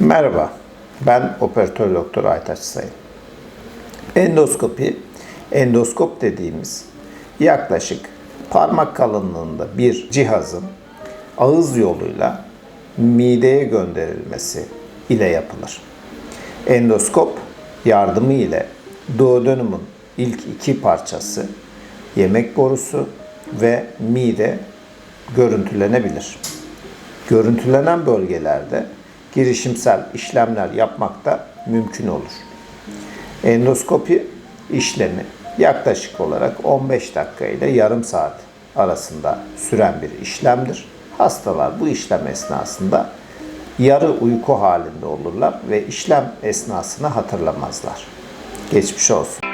Merhaba, ben operatör doktor Aytaç Sayın. Endoskopi, endoskop dediğimiz yaklaşık parmak kalınlığında bir cihazın ağız yoluyla mideye gönderilmesi ile yapılır. Endoskop yardımı ile duodenum'un ilk iki parçası yemek borusu ve mide görüntülenebilir. Görüntülenen bölgelerde girişimsel işlemler yapmak da mümkün olur. Endoskopi işlemi yaklaşık olarak 15 dakika ile yarım saat arasında süren bir işlemdir. Hastalar bu işlem esnasında yarı uyku halinde olurlar ve işlem esnasını hatırlamazlar. Geçmiş olsun.